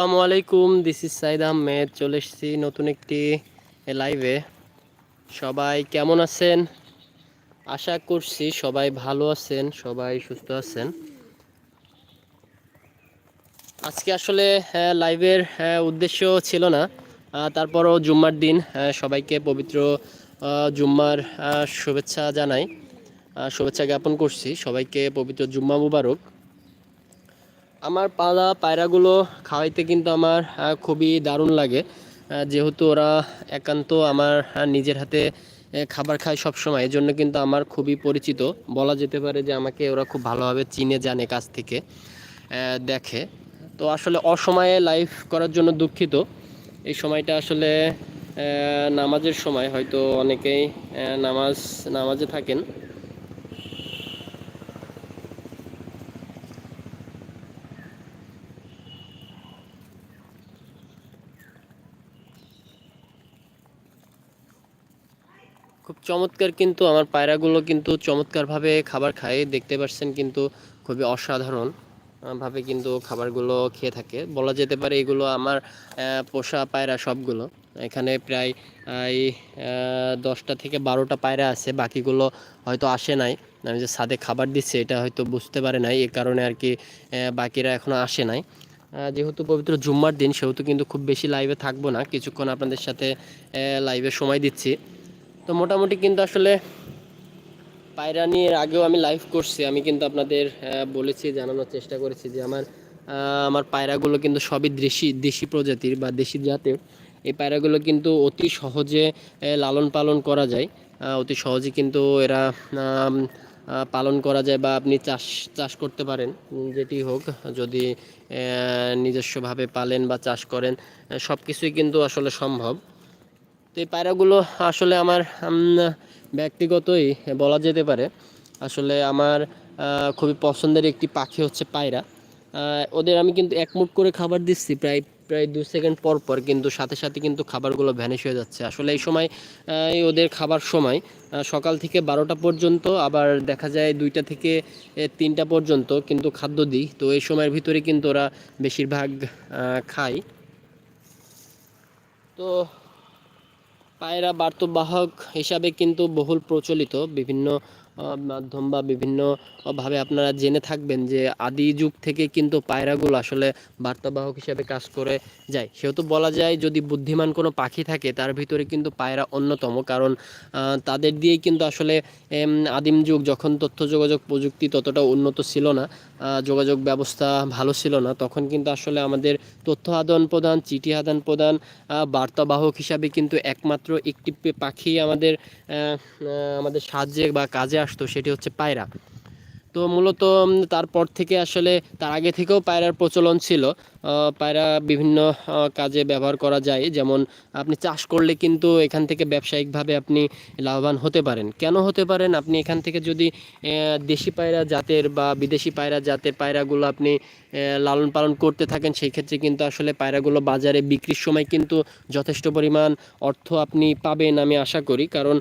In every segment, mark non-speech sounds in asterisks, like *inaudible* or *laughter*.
আসসালামু আলাইকুম this is Saeed Ahmed চলে এসেছি নতুন একটি লাইভে সবাই কেমন আছেন? আশা করছি সবাই ভালো আছেন সবাই সুস্থ আছেন। আজকে আসলে হ্যাঁ, লাইভের হ্যাঁ, উদ্দেশ্য ছিল না। তারপরও জুম্মার দিন হ্যাঁ, সবাইকে পবিত্র জুম্মার শুভেচ্ছা জানাই। শুভেচ্ছা জ্ঞাপন করছি। সবাইকে পবিত্র জুম্মা মুবারক। আমার পালা পায়রাগুলো খাওয়াইতে কিন্তু আমার খুবই দারুণ লাগে। যেহেতু ওরা একান্ত আমার নিজের হাতে খাবার খায় সব সময় এই জন্য কিন্তু আমার খুবই পরিচিত। বলা যেতে পারে যে আমাকে ওরা খুব ভালোভাবে চিনে, জানে কাছ থেকে দেখে। তো আসলে অসময়ে লাইভ করার জন্য দুঃখিত। এই সময়টা আসলে নামাজের সময়, হয়তো অনেকেই নামাজ, নামাজে থাকেন। চমৎকার কিন্তু আমার পায়রাগুলো কিন্তু চমৎকারভাবে খাবার খায়, দেখতে পাচ্ছেন কিন্তু খুবই অসাধারণ ভাবে কিন্তু খাবারগুলো খেয়ে থাকে। বলা যেতে পারে এগুলো আমার পোষা পায়রা সবগুলো। এখানে প্রায় দশটা থেকে বারোটা পায়রা আছে, বাকিগুলো হয়তো আসে নাই। আমি যে ছাদে খাবার দিচ্ছি এটা হয়তো বুঝতে পারে নাই এই কারণে আর কি বাকিরা এখনও আসে নাই। যেহেতু পবিত্র জুম্মার দিন, সেহেতু কিন্তু খুব বেশি লাইভে থাকব না। কিছুক্ষণ আপনাদের সাথে লাইভে সময় দিচ্ছি। তো মোটামুটি কিন্তু আসলে পায়রা নিয়ে আগেও আমি লাইভ করছি। আমি কিন্তু আপনাদের বলেছি, জানানোর চেষ্টা করেছি যে আমার আমার পায়রাগুলো কিন্তু সবই দেশি দেশি প্রজাতির বা দেশি জাতের। এই পায়রাগুলো কিন্তু অতি সহজে লালন পালন করা যায়। অতি সহজে কিন্তু এরা পালন করা যায় বা আপনি চাষ চাষ করতে পারেন, যেটি হোক, যদি নিজস্বভাবে পালেন বা চাষ করেন সব কিছুই কিন্তু আসলে সম্ভব। তো এই পায়রাগুলো আসলে আমার ব্যক্তিগতই বলা যেতে পারে। আসলে আমার খুবই পছন্দের একটি পাখি হচ্ছে পায়রা। ওদের আমি কিন্তু এক মুঠ করে খাবার দিচ্ছি প্রায় প্রায় দু সেকেন্ড পর পর, কিন্তু সাথে সাথে কিন্তু খাবারগুলো ভ্যানিশ হয়ে যাচ্ছে। আসলে এই সময় ওদের খাবার সময় সকাল থেকে বারোটা পর্যন্ত, আবার দেখা যায় দুইটা থেকে তিনটা পর্যন্ত কিন্তু খাদ্য দিই। তো এই সময়ের ভিতরে কিন্তু ওরা বেশিরভাগ খায়। তো পায়রা বার্তবাহক হিসাবে কিন্তু বহুল প্রচলিত। বিভিন্ন মাধ্যম বা বিভিন্ন ভাবে আপনারা জেনে থাকবেন যে আদি যুগ থেকে কিন্তু পায়রাগুলো আসলে বার্তাবাহক হিসাবে কাজ করে যায়। সেহেতু বলা যায় যদি বুদ্ধিমান কোনো পাখি থাকে, তার ভিতরে কিন্তু পায়রা অন্যতম। কারণ তাদের দিয়েই কিন্তু আসলে আদিম যুগ যখন তথ্য যোগাযোগ প্রযুক্তি ততটা উন্নত ছিল না। যোগাযোগ ব্যবস্থা ভালো ছিল না। তখন কিন্তু আসলে আমাদের তথ্য আদান প্রদান, চিঠি আদান প্রদান বার্তাবাহক হিসাবে কিন্তু একমাত্র একটি পাখি আমাদের আমাদের সাহায্যে বা কাজে আসতো, সেটি হচ্ছে পায়রা। তো মূলত তারপর থেকে আসলে, তার আগে থেকেও পায়রার প্রচলন ছিল। পায়রা বিভিন্ন কাজে ব্যবহার করা যায়। যেমন আপনি চাষ করলে কিন্তু এখান থেকে ব্যবসায়িকভাবে আপনি লাভবান হতে পারেন। কেন হতে পারেন? আপনি এখান থেকে যদি দেশি পায়রা জাতের বা বিদেশি পায়রা জাতের পায়রাগুলো আপনি লালন পালন করতে থাকেন, সেই ক্ষেত্রে কিন্তু আসলে পায়রাগুলো বাজারে বিক্রির সময় কিন্তু যথেষ্ট পরিমাণ অর্থ আপনি পাবেন আমি আশা করি। কারণ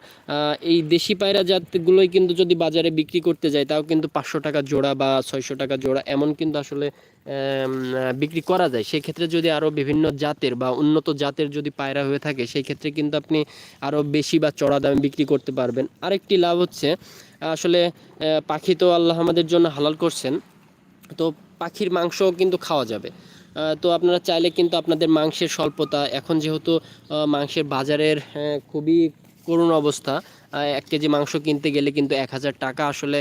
এই দেশি পায়রা জাতগুলোই কিন্তু যদি বাজারে বিক্রি করতে যায়, তাও কিন্তু পাঁচশো টাকা জোড়া বা ছয়শো টাকা জোড়া, এমন কিন্তু আসলে বিক্রি করা যায় সেই ক্ষেত্রে যদি আরও বিভিন্ন জাতের বা উন্নত জাতের যদি পায়রা হয়ে থাকে সেই ক্ষেত্রে কিন্তু আপনি আরও বেশি বা চড়া দামে বিক্রি করতে পারবেন। আরেকটি লাভ হচ্ছে, আসলে পাখি তো আল্লাহ আমাদের জন্য হালাল করছেন, তো পাখির মাংসও কিন্তু খাওয়া যাবে। তো আপনারা চাইলে কিন্তু আপনাদের মাংসের স্বল্পতা, এখন যেহেতু মাংসের বাজারের খুবই করুণ অবস্থা এক কেজি মাংস কিনতে গেলে কিন্তু এক হাজার টাকা আসলে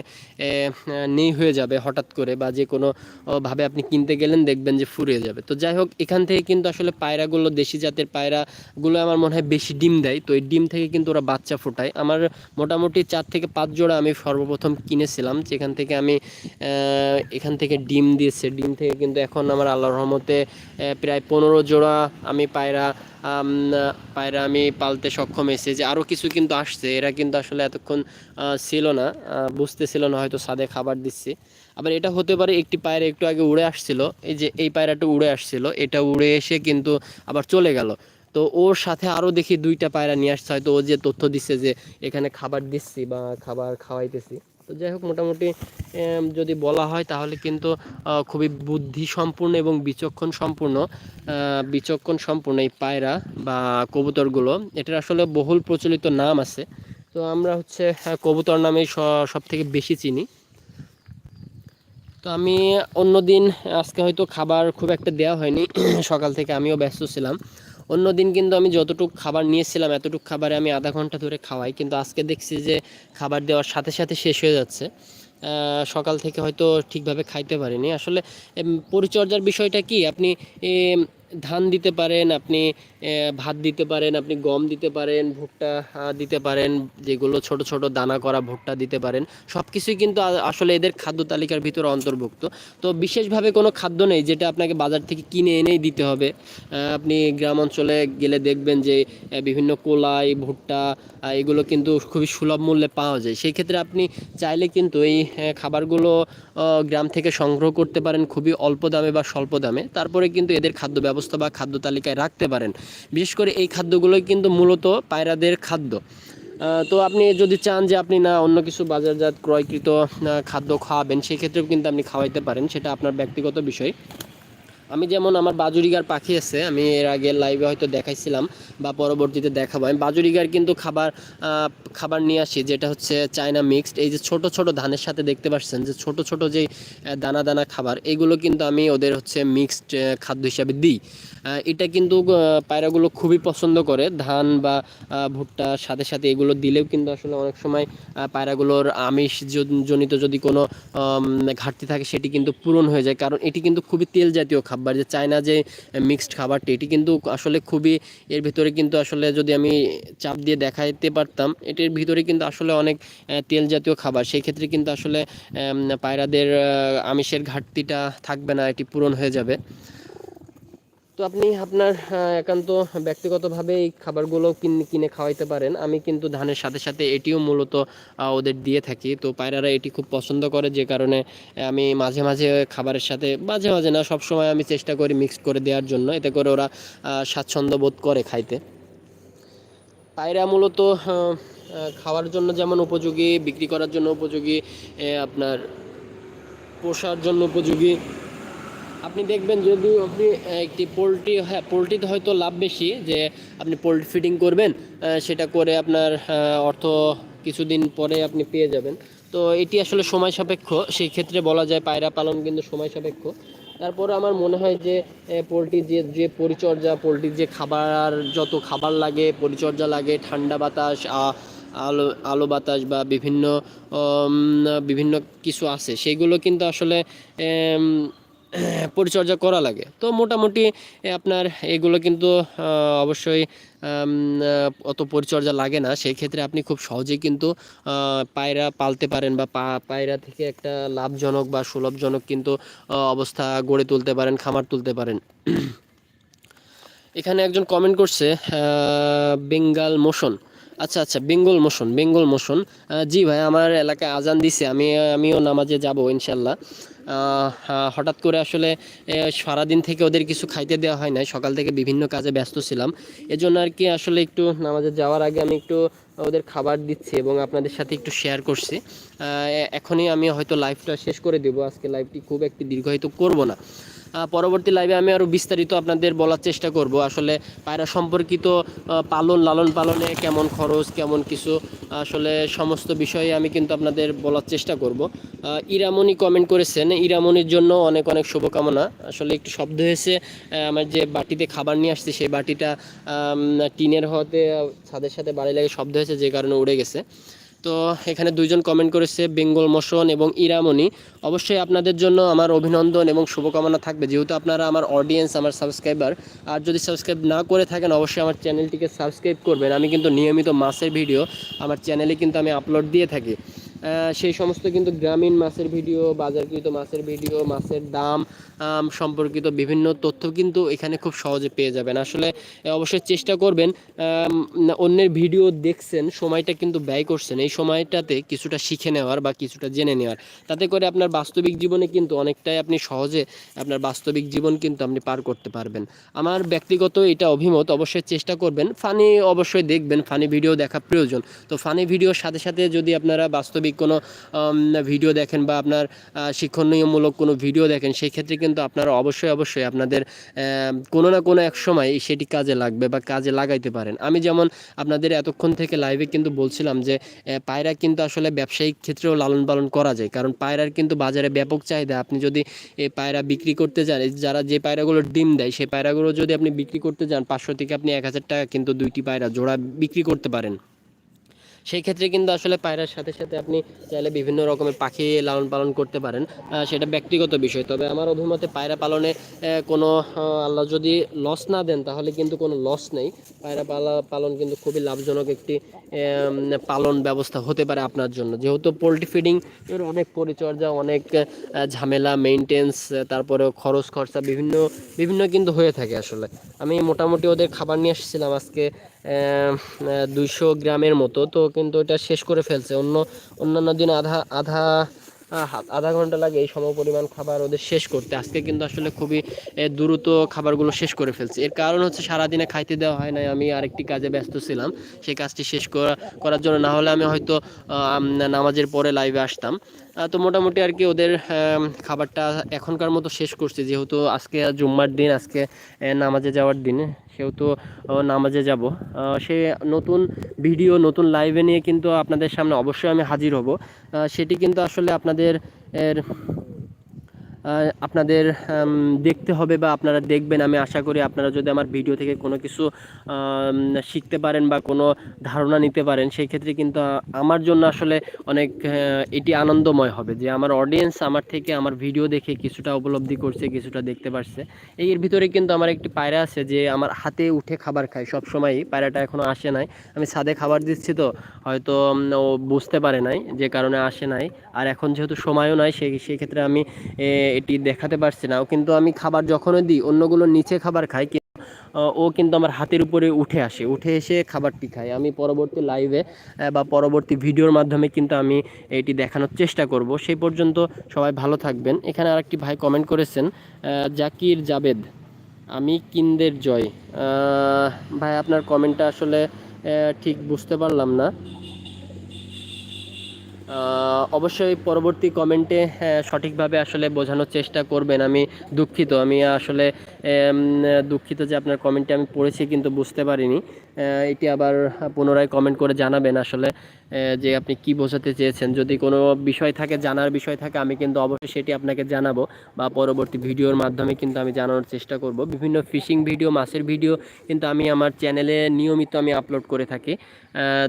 নেই হয়ে যাবে হঠাৎ করে বা যে কোনো ভাবে আপনি কিনতে গেলেন দেখবেন যে ফুরিয়ে যাবে। তো যাই হোক, এখান থেকে কিন্তু আসলে পায়রাগুলো, দেশি জাতের পায়রাগুলো আমার মনে হয় বেশি ডিম দেয়। তো এই ডিম থেকে কিন্তু ওরা বাচ্চা ফোটায়। আমার মোটামুটি চার থেকে পাঁচ জোড়া আমি সর্বপ্রথম কিনেছিলাম। যেখান থেকে আমি এখান থেকে ডিম দিয়েছে। ডিম থেকে কিন্তু এখন আমার আল্লাহর রহমতে প্রায় পনেরো জোড়া আমি পায়রা পায়রা আমি পালতে সক্ষম হয়েছি যে আরও কিছু কিন্তু আসছে। এরা কিন্তু আসলে এতক্ষণ ছিল না বুঝতেছিল না, হয়তো ছাদে খাবার দিচ্ছি। আবার এটা হতে পারে একটি পায়রা একটু আগে উড়ে আসছিল, এই যে এই পায়রাটা উড়ে আসছিল, এটা উড়ে এসে কিন্তু আবার চলে গেল। তো ওর সাথে আরও দেখি দুইটা পায়রা নিয়ে আসছে, হয়তো ও যে তথ্য দিচ্ছে যে এখানে খাবার দিচ্ছি বা খাবার খাওয়াইতেছি। তো যাই হোক মোটামুটি যদি বলা হয় তাহলে কিন্তু খুবই বুদ্ধি সম্পূর্ণ এবং বিচক্ষণ সম্পূর্ণ বিচক্ষণ সম্পূর্ণ এই পায়রা বা কবুতরগুলো। এটার আসলে বহুল প্রচলিত নাম আছে। তো আমরা হচ্ছে আহ, কবুতর নামেই সব থেকে বেশি চিনি। তো আমি অন্যদিন আজকে হয়তো খাবার খুব একটা দেওয়া হয়নি। *clears throat* সকাল থেকে আমিও ব্যস্ত ছিলাম। অন্যদিন কিন্তু আমি যতটুকু খাবার নিয়েছিলাম, এতটুকু খাবারে আমি আধা ঘণ্টা ধরে খাওয়াই। কিন্তু আজকে দেখছি যে খাবার দেওয়ার সাথে সাথে শেষ হয়ে যাচ্ছে। সকাল থেকে হয়তো ঠিকভাবে খাইতে পারিনি। আসলে পরিচর্যার বিষয়টা কি? আপনি ধান দিতে পারেন, আপনি ভাত দিতে পারেন, আপনি গম দিতে পারেন, ভুট্টা দিতে পারেন, যেগুলো ছোট ছোট দানা করা ভুট্টা দিতে পারেন। সব কিছুই কিন্তু আসলে এদের খাদ্য তালিকার ভিতরে অন্তর্ভুক্ত। তো বিশেষভাবে কোনো খাদ্য নেই যেটা আপনাকে বাজার থেকে কিনে এনেই দিতে হবে। আপনি গ্রাম অঞ্চলে গেলে দেখবেন যে বিভিন্ন কোলাই, ভুট্টা এগুলো কিন্তু খুবই সুলভ মূল্যে পাওয়া যায়। সেই ক্ষেত্রে আপনি চাইলে কিন্তু এই খাবারগুলো গ্রাম থেকে সংগ্রহ করতে পারেন খুবই অল্প দামে বা স্বল্প দামে। তারপরে কিন্তু এদের খাদ্য ব্যবস্থা বা খাদ্য তালিকায় রাখতে পারেন। বিশেষ করে এই খাদ্যগুলোই কিন্তু মূলত পায়রাদের খাদ্য। তো আপনি যদি চান যে আপনি না অন্য কিছু বাজারজাত ক্রয়কৃত খাদ্য খাওয়াবেন, সেক্ষেত্রেও কিন্তু আপনি খাওয়াইতে পারেন। সেটা আপনার ব্যক্তিগত বিষয়। আমি যেমন আমার বাজুরিগার পাখি আছে আমি এর আগে লাইভে হয়তো দেখাইছিলাম বা পরবর্তীতে দেখাবো। আমি বাজুরিগার কিন্তু খাবার খাবার নিয়ে আসি যেটা হচ্ছে চায়না মিক্সড এই যে ছোট ছোট ধানের সাথে দেখতে পাচ্ছেন যে ছোট ছোট আহ, দানা দানা খাবার এগুলো কিন্তু আমি ওদের হচ্ছে মিক্সড খাদ্য হিসাবে দিই। এটা কিন্তু পায়রাগুলো খুবই পছন্দ করে। ধান বা ভুট্টার সাথে সাথে এগুলো দিলেও কিন্তু আসলে অনেক সময় পায়রাগুলোর আমিষ জনিত যদি কোনো ঘাটতি থাকে সেটি কিন্তু পূরণ হয়ে যায়। কারণ এটি কিন্তু খুবই তেল জাতীয় খাবার। যে চায়না যে মিক্সড খাবারটি এটি কিন্তু আসলে খুবই এর ভিতরে কিন্তু আসলে যদি আমি চাপ দিয়ে দেখাইতে পারতাম, এটির ভিতরে কিন্তু আসলে অনেক তেল জাতীয় খাবার। সেই ক্ষেত্রে কিন্তু আসলে পায়রাদের আমিষের ঘাটতিটা থাকবে না, এটি পূরণ হয়ে যাবে। তো আপনি আপনার একান্ত ব্যক্তিগতভাবে এই খাবারগুলো কিন- কিনে খাওয়াইতে পারেন। আমি কিন্তু ধানের সাথে সাথে এটিও মূলত ওদের দিয়ে থাকি। তো পায়রারা এটি খুব পছন্দ করে যে কারণে আমি মাঝে মাঝে খাবারের সাথে, মাঝে মাঝে না সব সময় আমি চেষ্টা করি মিক্স করে দেওয়ার জন্য। এতে করে ওরা স্বাচ্ছন্দ্য বোধ করে খাইতে। পায়রা মূলত খাওয়ার জন্য যেমন উপযোগী, বিক্রি করার জন্য উপযোগী আপনার পোষার জন্য উপযোগী আপনি দেখবেন যদি আপনি একটি পোলট্রি হ্যাঁ পোলট্রিতে হয়তো লাভ বেশি যে আপনি পোলট্রি ফিডিং করবেন সেটা করে আপনার অর্থ কিছুদিন পরে আপনি পেয়ে যাবেন। তো এটি আসলে সময় সাপেক্ষ, সেই ক্ষেত্রে বলা যায় পায়রা পালন কিন্তু সময় সাপেক্ষ। তারপর আমার মনে হয় যে পোলট্রির যে যে পরিচর্যা, পোলট্রির যে খাবার যত খাবার লাগে, পরিচর্যা লাগে, ঠান্ডা বাতাস আলো আলো বাতাস বা বিভিন্ন বিভিন্ন কিছু আছে, সেগুলো কিন্তু আসলে পরিচর্যা করা লাগে। তো মোটামুটি আপনার এগুলো কিন্তু অবশ্যই অত পরিচর্যা লাগে না। সেই ক্ষেত্রে আপনি খুব সহজেই কিন্তু পায়রা পালতে পারেন বা পায়রা থেকে একটা লাভজনক বা সুলভজনক কিন্তু অবস্থা গড়ে তুলতে পারেন, খামার তুলতে পারেন। এখানে একজন কমেন্ট করছে বেঙ্গাল মোশন আচ্ছা আচ্ছা বেঙ্গল মোশন বেঙ্গল মোশন। জি ভাই, আমার এলাকায় আজান দিছে, আমি, আমিও নামাজে যাব, ইনশাল্লাহ। হঠাৎ করে আসলে সারাদিন থেকে ওদের কিছু খাইতে দেওয়া হয় নাই, সকাল থেকে বিভিন্ন কাজে ব্যস্ত ছিলাম। এজন্য আর কি আসলে একটু নামাজে যাওয়ার আগে আমি একটু ওদের খাবার দিচ্ছি এবং আপনাদের সাথে একটু শেয়ার করছি। এখনই আমি হয়তো লাইভটা শেষ করে দেবো, আজকে লাইভটি খুব একটি দীর্ঘায়িত করব না। পরবর্তী লাইভে আমি আরও বিস্তারিত আপনাদের বলার চেষ্টা করব। আসলে পায়রা সম্পর্কিত পালন লালন পালনে কেমন খরচ কেমন কিছু আসলে সমস্ত বিষয়ে আমি কিন্তু আপনাদের বলার চেষ্টা করব। আহ, ইরামণি কমেন্ট করেছেন ইরামণির জন্য অনেক অনেক শুভকামনা। আসলে একটু শব্দ হয়েছে আমার যে বাটিতে খাবার নিয়ে আসছি সেই বাটিটা টিনের হওয়াতে ছাদের সাথে বাড়ি লাগে শব্দ হয়েছে যে কারণে উড়ে গেছে। তো এখানে দুইজন কমেন্ট করেছে, বেঙ্গল মোশন এবং ইরামণি। অবশ্যই আপনাদের জন্য আমার অভিনন্দন এবং শুভকামনা থাকবে। যেহেতু আপনারা আমার অডিয়েন্স আমার সাবস্ক্রাইবার আর যদি সাবস্ক্রাইব না করে থাকেন, অবশ্যই আমার চ্যানেলটিকে সাবস্ক্রাইব করবেন। আমি কিন্তু নিয়মিত মাসের ভিডিও আমার চ্যানেলে কিন্তু আমি আপলোড দিয়ে থাকি। সেই সমস্ত কিন্তু গ্রামীণ মাছের ভিডিও, বাজারকৃত মাছের ভিডিও, মাছের দাম সম্পর্কিত বিভিন্ন তথ্য কিন্তু এখানে খুব সহজে পেয়ে যাবেন। আসলে অবশ্যই চেষ্টা করবেন অন্যের ভিডিও দেখছেন, সময়টা কিন্তু ব্যয় করছেন, এই সময়টাতে কিছুটা শিখে নেওয়ার বা কিছুটা জেনে নেওয়ার। তাতে করে আপনার বাস্তবিক জীবনে কিন্তু অনেকটাই আপনি সহজে আপনার বাস্তবিক জীবন কিন্তু আপনি পার করতে পারবেন। আমার ব্যক্তিগত এটা অভিমত, অবশ্যই চেষ্টা করবেন। ফানি অবশ্যই দেখবেন, ফানি ভিডিও দেখা প্রয়োজন। তো ফানি ভিডিওর সাথে সাথে যদি আপনারা বাস্তবিক ইসলামিক কোনো ভিডিও দেখেন বা আপনার শিক্ষণীয়মূলক কোনো ভিডিও দেখেন সেই ক্ষেত্রে কিন্তু আপনারা অবশ্যই অবশ্যই আপনাদের কোনো না কোনো এক সময় সেটি কাজে লাগবে বা কাজে লাগাইতে পারেন। আমি যেমন আপনাদের এতক্ষণ থেকে লাইভে কিন্তু বলছিলাম যে পায়রা কিন্তু আসলে ব্যবসায়িক ক্ষেত্রেও লালন পালন করা যায়। কারণ পায়রার কিন্তু বাজারে ব্যাপক চাহিদা। আপনি যদি এই পায়রা বিক্রি করতে যান যারা যে পায়রাগুলো ডিম দেয়, সেই পায়রাগুলো যদি আপনি বিক্রি করতে যান, পাঁচশো থেকে আপনি এক হাজার টাকা কিন্তু দুইটি পায়রা জোড়া বিক্রি করতে পারেন। সেই ক্ষেত্রে কিন্তু আসলে পায়রার সাথে সাথে আপনি চাইলে বিভিন্ন রকমের পাখি লালন পালন করতে পারেন। সেটা ব্যক্তিগত বিষয়। তবে আমার অভিমতে পায়রা পালনে কোনো আল্লাহ যদি লস না দেন, তাহলে কিন্তু কোনো লস নেই। পায়রা পালা, পালন কিন্তু খুবই লাভজনক একটি পালন ব্যবস্থা হতে পারে আপনার জন্য। যেহেতু পোলট্রি ফিডিং এর অনেক পরিচর্যা, অনেক ঝামেলা মেনটেন্স তারপরে খরচ খরচা বিভিন্ন বিভিন্ন কিন্তু হয়ে থাকে আসলে। আমি মোটামুটি ওদের খাবার নিয়ে এসেছিলাম আজকে। দুইশো গ্রামের মতো। তো কিন্তু এটা শেষ করে ফেলছে। অন্য, অন্যান্য দিন আধা আধা আধা ঘণ্টা লাগে এই সম পরিমাণ খাবার ওদের শেষ করতে। আজকে কিন্তু আসলে খুবই দ্রুত খাবারগুলো শেষ করে ফেলছে। এর কারণ হচ্ছে সারাদিনে খাইতে দেওয়া হয় না আমি আরেকটি কাজে ব্যস্ত ছিলাম। সেই কাজটি শেষ করা, করার জন্য না হলে আমি হয়তো নামাজের পরে লাইভে আসতাম। তো মোটামুটি আর কি ওদের খাবারটা এখনকার মতো শেষ করছে। যেহেতু আজকে জুম্মার দিন, আজকে নামাজে যাওয়ার দিন। সেহেতু নামাজে যাব। সে নতুন ভিডিও, নতুন লাইভে নিয়ে কিন্তু আপনাদের সামনে অবশ্যই আমি হাজির হব। সেটি কিন্তু আসলে আপনাদের এর আপনাদের দেখতে হবে বা আপনারা দেখবেন। আমি আশা করি আপনারা যদি আমার ভিডিও থেকে কোনো কিছু শিখতে পারেন বা কোনো ধারণা নিতে পারেন সেই ক্ষেত্রে কিন্তু আমার জন্য আসলে অনেক এটি আনন্দময় হবে যে আমার অডিয়েন্স আমার থেকে আমার ভিডিও দেখে কিছুটা উপলব্ধি করছে, কিছুটা দেখতে পারছে। এর ভিতরে কিন্তু আমার একটি পায়রা আছে যে আমার হাতে উঠে খাবার খায় সব সময়ই পায়রাটা এখনও আসে নাই। আমি ছাদে খাবার দিচ্ছি তো, হয়তো ও বুঝতে পারে নাই, যে কারণে আসে নাই। আর এখন যেহেতু সময়ও নাই সেই সেই ক্ষেত্রে আমি এটি দেখাতে পারছি না। ও কিন্তু আমি খাবার যখনই দিই, অন্যগুলো নিচে খাবার খাই ও কিন্তু আমার হাতের উপরে উঠে আসে, উঠে এসে খাবারটি খায়। আমি পরবর্তী লাইভে বা পরবর্তী ভিডিওর মাধ্যমে কিন্তু আমি এটি দেখানোর চেষ্টা করব। সেই পর্যন্ত সবাই ভালো থাকবেন। এখানে আরেকটি ভাই কমেন্ট করেছেন জাকির জাবেদ, আমি কিন্দের জয়। ভাই, আপনার কমেন্টটা আসলে ঠিক বুঝতে পারলাম না। অবশ্যই পরবর্তী কমেন্টে সঠিকভাবে আসলে বোঝানোর চেষ্টা করবেন। আমি দুঃখিত। আমি আসলে দুঃখিত যে আপনার কমেন্টে আমি পড়েছি কিন্তু বুঝতে পারিনি। এটি আবার পুনরায় কমেন্ট করে জানাবেন আসলে। যে আপনি কি বোঝাতে চেয়েছেন? যদি কোনো বিষয় থাকে, জানার বিষয় থাকে, আমি কিন্তু অবশ্যই সেটি আপনাকে জানাব বা পরবর্তী ভিডিওর মাধ্যমে কিন্তু আমি জানানোর চেষ্টা করব। বিভিন্ন ফিশিং ভিডিও মাছের ভিডিও কিন্তু আমি আমার চ্যানেলে নিয়মিত আমি আপলোড করে থাকি।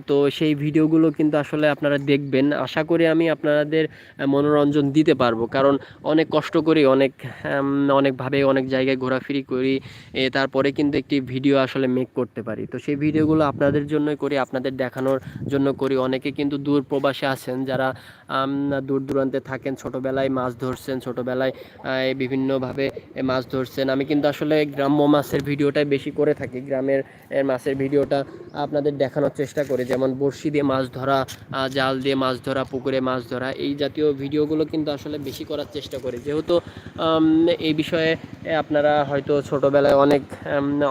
তো সেই ভিডিওগুলো কিন্তু আসলে আপনারা দেখবেন। আশা করি আমি আপনাদের মনোরঞ্জন দিতে পারব। কারণ অনেক কষ্ট করি, অনেক অনেকভাবে অনেক জায়গায় ঘোরাফেরি করি তারপরে কিন্তু একটি ভিডিও আসলে মেক করতে পারি। তো সেই ভিডিওগুলো আপনাদের জন্যই করি, আপনাদের দেখানোর জন্য করি। অনেকে কিন্তু দূর প্রবাসে আছেন, যারা দূর দূরান্তে থাকেন, ছোটোবেলায় মাছ ধরছেন, ছোটোবেলায় বিভিন্নভাবে মাছ ধরছেন। আমি কিন্তু আসলে গ্রাম্য মাছের ভিডিওটাই বেশি করে থাকি। গ্রামের মাছের ভিডিওটা আপনাদের দেখানোর চেষ্টা করি। যেমন বড়শি দিয়ে মাছ ধরা জাল দিয়ে মাছ ধরা, পুকুরে মাছ ধরা, এই জাতীয় ভিডিওগুলো কিন্তু আসলে বেশি করার চেষ্টা করি। যেহেতু এই বিষয়ে আপনারা হয়তো ছোটোবেলায় অনেক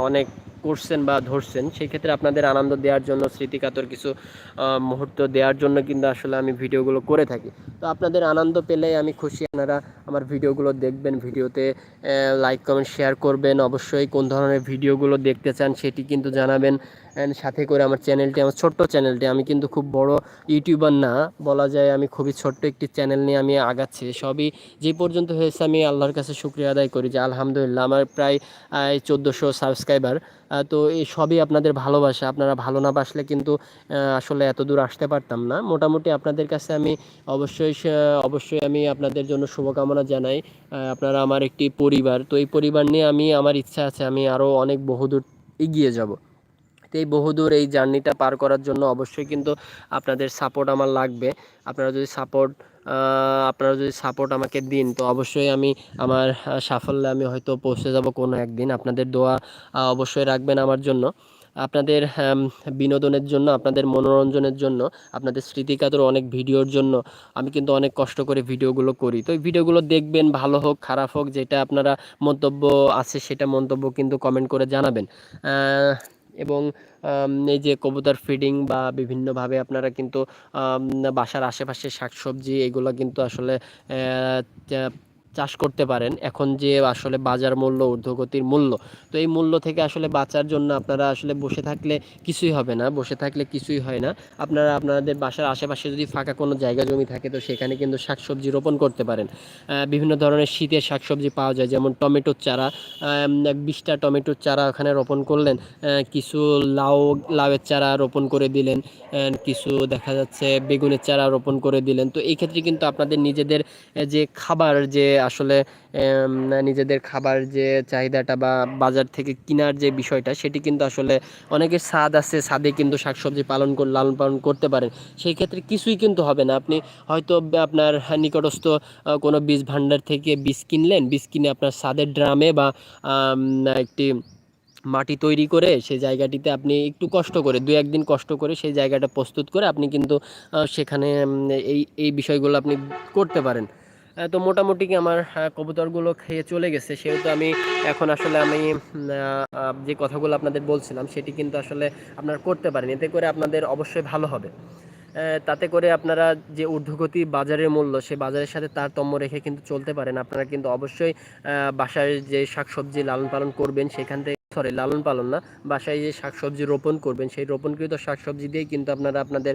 অনেক করছেন বা ধরছেন, সেক্ষেত্রে আপনাদের আনন্দ দেওয়ার জন্য, স্মৃতিকাতর কিছু মুহূর্ত দেওয়ার জন্য কিন্তু আসলে আমি ভিডিওগুলো করে থাকি। তো আপনাদের আনন্দ পেলে আমি খুশি। আপনারা আমার ভিডিওগুলো দেখবেন ভিডিওতে লাইক কমেন্ট শেয়ার করবেন। অবশ্যই কোন ধরনের ভিডিওগুলো দেখতে চান সেটি কিন্তু জানাবেন। সাথে করে আমার চ্যানেলটি, আমার ছোট্ট চ্যানেলটি। আমি কিন্তু খুব বড় ইউটিউবার না, বলা যায় আমি খুবই ছোট্ট একটি চ্যানেল নিয়ে আমি আগাচ্ছি। সবই যে পর্যন্ত হয়েছে আমি আল্লাহর কাছে শুক্রিয়া আদায় করি যে আলহামদুলিল্লাহ আমার প্রায় চোদ্দোশো সাবস্ক্রাইবার। তো এই সবই আপনাদের ভালোবাসা। আপনারা ভালো না বাসলে কিন্তু আসলে এত দূর আসতে পারতাম না। মোটামুটি আপনাদের কাছে আমি অবশ্যই অবশ্যই আমি আপনাদের জন্য শুভকামনা জানাই। আপনারা আমার একটি পরিবার। তো এই পরিবার নিয়ে আমি, আমার ইচ্ছা আছে আমি আরও অনেক বহুদূর এগিয়ে যাব। এই বহুদূর এই জার্নিটা পার করার জন্য অবশ্যই কিন্তু আপনাদের সাপোর্ট আমার লাগবে। আপনারা যদি সাপোর্ট আপনারা যদি সাপোর্ট আমাকে দিন, তো অবশ্যই আমি আমার সাফল্যে আমি হয়তো পৌঁছে যাব কোনো একদিন। আপনাদের দোয়া অবশ্যই রাখবেন আমার জন্য। আপনাদের বিনোদনের জন্য, আপনাদের মনোরঞ্জনের জন্য, আপনাদের স্মৃতিকাতর অনেক ভিডিওর জন্য আমি কিন্তু অনেক কষ্ট করে ভিডিওগুলো করি। তো এই ভিডিওগুলো দেখবেন, ভালো হোক, খারাপ হোক, যেটা আপনারা মন্তব্য আছে সেটা মন্তব্য কিন্তু কমেন্ট করে জানাবেন। এবং এই যে কবুতর ফিডিং বা বিভিন্নভাবে আপনারা কিন্তু বাসার আশেপাশে শাকসবজি এগুলো কিন্তু আসলে চাষ করতে পারেন। এখন যে আসলে বাজার মূল্য, ঊর্ধ্বগতির মূল্য, তো এই মূল্য থেকে আসলে বাঁচার জন্য আপনারা আসলে বসে থাকলে কিছুই হবে না, বসে থাকলে কিছুই হয় না। আপনারা আপনাদের বাসার আশেপাশে যদি ফাঁকা কোনো জায়গা জমি থাকে, তো সেখানে কিন্তু শাকসবজি রোপণ করতে পারেন। বিভিন্ন ধরনের শীতের শাকসবজি পাওয়া যায়, যেমন টমেটোর চারা। বিশটা টমেটোর চারা ওখানে রোপণ করলেন। কিছু লাউ, লাউয়ের চারা রোপণ করে দিলেন। কিছু দেখা যাচ্ছে বেগুনের চারা রোপণ করে দিলেন। তো এই ক্ষেত্রে কিন্তু আপনাদের নিজেদের যে খাবার, যে আসলে নিজেদের খাবার যে চাহিদাটা বা বাজার থেকে কেনার যে বিষয়টা, সেটি কিন্তু আসলে অনেকের স্বাদ আছে, স্বাদে কিন্তু শাকসবজি পালন করে, লালন পালন করতে পারেন। সেই ক্ষেত্রে কিছুই কিন্তু হবে না। আপনি হয়তো আপনার নিকটস্থ কোনো বীজ ভাণ্ডার থেকে বীজ কিনলেন, বীজ কিনে আপনার স্বাদের ড্রামে বা একটি মাটি তৈরি করে সেই জায়গাটিতে আপনি একটু কষ্ট করে দু একদিন কষ্ট করে সেই জায়গাটা প্রস্তুত করে আপনি কিন্তু সেখানে এই এই বিষয়গুলো আপনি করতে পারেন। তো মোটামুটি কি আমার কবুতরগুলো খেয়ে চলে গেছে। সেহেতু আমি এখন আসলে আমি যে কথাগুলো আপনাদের বলছিলাম, সেটি কিন্তু আসলে আপনারা করতে পারেন। এতে করে আপনাদের অবশ্যই ভালো হবে। তাতে করে আপনারা যে ঊর্ধ্বগতি বাজারের মূল্য, সে বাজারের সাথে তারতম্য রেখে কিন্তু চলতে পারেন। আপনারা কিন্তু অবশ্যই বাসায় যে শাকসবজি লালন পালন করবেন, সেখান থেকে সরি, লালন পালন না। বাসায় যে শাকসবজি রোপণ করবেন, সেই রোপণকৃত শাকসবজি দিয়েই কিন্তু আপনারা আপনাদের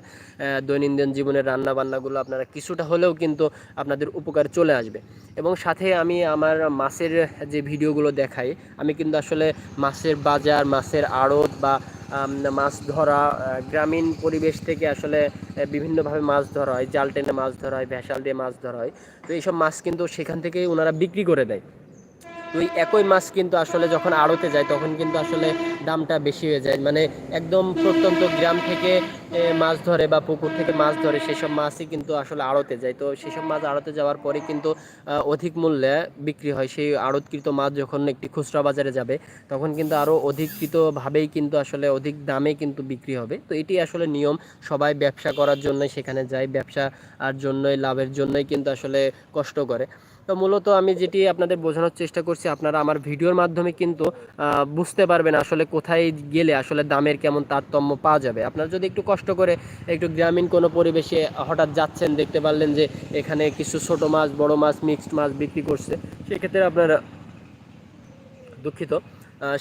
দৈনন্দিন জীবনের রান্না বান্নাগুলো আপনারা কিছুটা হলেও কিন্তু আপনাদের উপকার চলে আসবে। এবং সাথে আমি আমার মাছের যে ভিডিওগুলো দেখাই, আমি কিন্তু আসলে মাছের বাজার, মাছের আড়ত বা মাছ ধরা গ্রামীণ পরিবেশ থেকে আসলে বিভিন্নভাবে মাছ ধরা হয়। জাল টেনে মাছ ধরা হয়, ভেসাল দিয়ে মাছ ধরা হয়। তো এইসব মাছ কিন্তু সেখান থেকেই ওনারা বিক্রি করে দেয়। তো এই একই মাছ কিন্তু আসলে যখন আড়তে যায়, তখন কিন্তু আসলে দামটা বেশি হয়ে যায়। মানে একদম প্রত্যন্ত গ্রাম থেকে মাছ ধরে বা পুকুর থেকে মাছ ধরে সেসব মাছই কিন্তু আসলে আড়তে যায়। তো সেসব মাছ আড়তে যাওয়ার পরে কিন্তু অধিক মূল্যে বিক্রি হয়। সেই আড়তকৃত মাছ যখন একটি খুচরা বাজারে যাবে, তখন কিন্তু আরও অধিকৃতভাবেই কিন্তু আসলে অধিক দামে কিন্তু বিক্রি হবে। তো এটি আসলে নিয়ম। সবাই ব্যবসা করার জন্য সেখানে যায়। ব্যবসা আর জন্যই, লাভের জন্যই কিন্তু আসলে কষ্ট করে। তো মূলত আমি যেটি আপনাদের বোঝানোর চেষ্টা করছি, আপনারা আমার ভিডিওর মাধ্যমে কিন্তু বুঝতে পারবেন আসলে কোথায় গেলে আসলে দামের কেমন তারতম্য পাওয়া যাবে। আপনারা যদি একটু কষ্ট করে একটু গ্রামীণ কোনো পরিবেশে হঠাৎ যাচ্ছেন, দেখতে পারলেন যে এখানে কিছু ছোট মাছ, বড় মাছ মিক্সড মাছ বিক্রি করছে, সেক্ষেত্রে আপনারা দুঃখিত।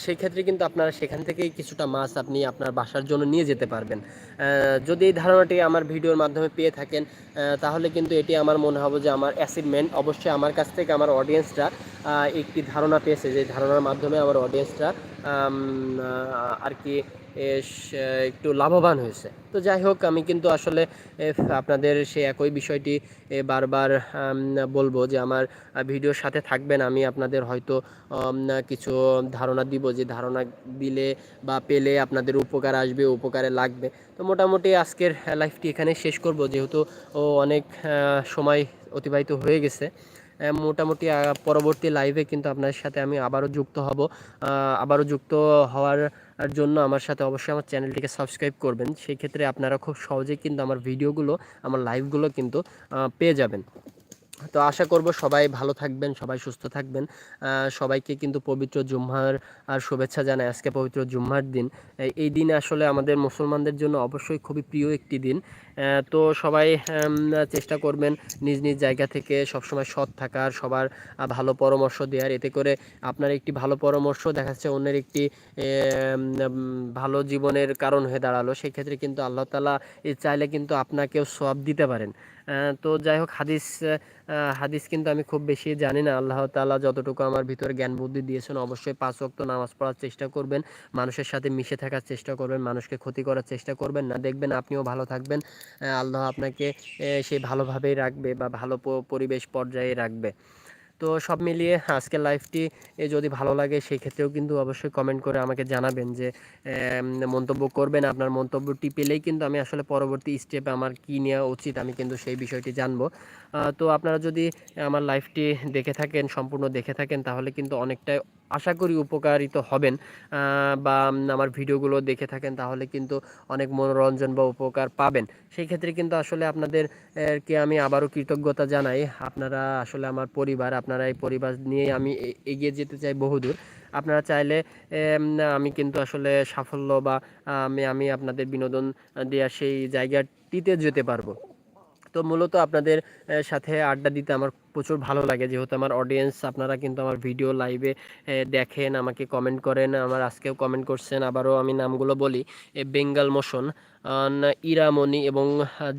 সেই ক্ষেত্রে কিন্তু আপনারা সেখান থেকেই কিছুটা মাছ আপনি আপনার বাসার জন্য নিয়ে যেতে পারবেন। যদি এই ধারণাটি আমার ভিডিওর মাধ্যমে পেয়ে থাকেন তাহলে কিন্তু এটি আমার মনে হবে যে আমার অ্যাচিভমেন্ট অবশ্যই আমার কাছ থেকে আমার অডিয়েন্সরা একটি ধারণা পেয়েছে। যে ধারণার মাধ্যমে আমার অডিয়েন্সরা আর কি একটু লাভবান হয়েছে। তো যাই হোক, আমি কিন্তু আসলে আপনাদের সেই একই বিষয়টি বারবার বলব যে আমার ভিডিওর সাথে থাকবেন। আমি আপনাদের হয়তো কিছু ধারণা দিব যে ধারণা দিলে বা পেলে আপনাদের উপকার আসবে, উপকারে লাগবে। তো মোটামুটি আজকের লাইফটি এখানে শেষ করব। যেহেতু অনেক সময় অতিবাহিত হয়ে গেছে। মোটামুটি পরবর্তী লাইভে কিন্তু আপনার সাথে আমি আবারও যুক্ত হব। আবারও যুক্ত হওয়ার জন্য আমার সাথে অবশ্যই আমার চ্যানেলটিকে সাবস্ক্রাইব করবেন। সেই ক্ষেত্রে আপনারা খুব সহজেই কিন্তু আমার ভিডিওগুলো আমার লাইভগুলো কিন্তু পেয়ে যাবেন। তো আশা করব সবাই ভালো থাকবেন, সবাই সুস্থ থাকবেন। সবাইকে কিন্তু পবিত্র জুম্মার, আর শুভেচ্ছা জানাই আজকে পবিত্র জুম্মার দিন। এই- দিন আসলে আমাদের মুসলমানদের জন্য অবশ্যই খুবই প্রিয় একটি দিন। তো সবাই চেষ্টা করবেন নিজ নিজ জায়গা থেকে সবসময় সৎ থাকার, সবার ভালো পরামর্শ দেওয়ার। এতে করে আপনার একটি ভালো পরামর্শ দেখা যাচ্ছে অন্যের একটি ভালো জীবনের কারণ হয়ে দাঁড়াল। সেই ক্ষেত্রে কিন্তু আল্লাহ তালা চাইলে কিন্তু আপনাকেও সব দিতে পারেন। তো যাই হোক, হাদিস হাদিস কিন্তু আমি খুব বেশি জানি না। আল্লাহ তালা যতটুকু আমার ভিতরে জ্ঞান বুদ্ধি দিয়েছেন, অবশ্যই পাঁচ ওয়াক্ত নামাজ পড়ার চেষ্টা করবেন। মানুষের সাথে মিশে থাকার চেষ্টা করবেন, মানুষকে ক্ষতি করার চেষ্টা করবেন। না দেখবেন আপনিও ভালো থাকবেন। আল্লাহ আপনাকে সেই ভালোভাবেই রাখবে বা ভালো পরিবেশ পর্যায়ে রাখবে। তো সব মিলিয়ে আজকের লাইফটি যদি ভালো লাগে, সেই ক্ষেত্রেও কিন্তু অবশ্যই কমেন্ট করে আমাকে জানাবেন যে মন্তব্য করবেন। আপনার মন্তব্যটি পেলেই কিন্তু আমি আসলে পরবর্তী স্টেপে আমার কী নেওয়া উচিত, আমি কিন্তু সেই বিষয়টি জানব। তো আপনারা যদি আমার লাইফটি দেখে থাকেন, সম্পূর্ণ দেখে থাকেন, তাহলে কিন্তু অনেকটাই আশা করি উপকারিত হবেন বা আমার ভিডিওগুলো দেখে থাকেন তাহলে কিন্তু অনেক মনোরঞ্জন বা উপকার পাবেন। সেই ক্ষেত্রে কিন্তু আসলে আপনাদের কে আমি আবারও কৃতজ্ঞতা জানাই, আপনারা আসলে আমার পরিবার, আপনারা এই পরিবার নিয়ে আমি এগিয়ে যেতে চাই বহুদূর। আপনারা চাইলে আমি কিন্তু আসলে সাফল্য বা, আমি আমি আপনাদের বিনোদন দেওয়ার সেই জায়গাটিতে যেতে পারব। তো মূলত আপনাদের সাথে আড্ডা দিতে আমার প্রচুর ভালো লাগে। যেহেতু আমার অডিয়েন্স আপনারা কিন্তু আমার ভিডিও লাইভে দেখেন, আমাকে কমেন্ট করেন, আমার আজকেও কমেন্ট করছেন। আবারও আমি নামগুলো বলি। বেঙ্গল মোশন ইরামণি এবং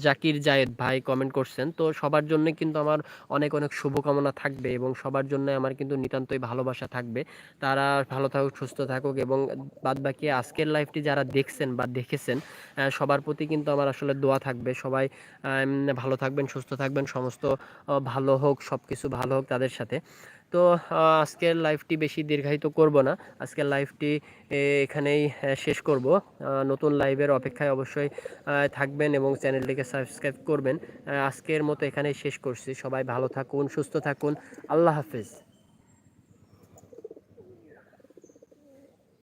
জাকির জায়েদ ভাই কমেন্ট করছেন। তো সবার জন্য কিন্তু আমার অনেক অনেক শুভকামনা থাকবে এবং সবার জন্য আমার কিন্তু নিতান্তই ভালোবাসা থাকবে। তারা ভালো থাকুক, সুস্থ থাকুক এবং বাদবাকি আজকের লাইফটি যারা দেখছেন বা দেখেছেন সবার প্রতি কিন্তু আমার আসলে দোয়া থাকবে। সবাই ভালো থাকবেন, সুস্থ থাকবেন, সমস্ত ভালো হোক সব কিছু ভালো হোক তাদের সাথে। তো আজকের লাইফটি বেশি দীর্ঘায়িত করব না। আজকের লাইফটি এখানেই শেষ করব। নতুন লাইভের অপেক্ষায় অবশ্যই থাকবেন এবং চ্যানেলটিকে সাবস্ক্রাইব করবেন। আজকের মতো এখানেই শেষ করছি। সবাই ভালো থাকুন, সুস্থ থাকুন। আল্লাহ হাফিজ।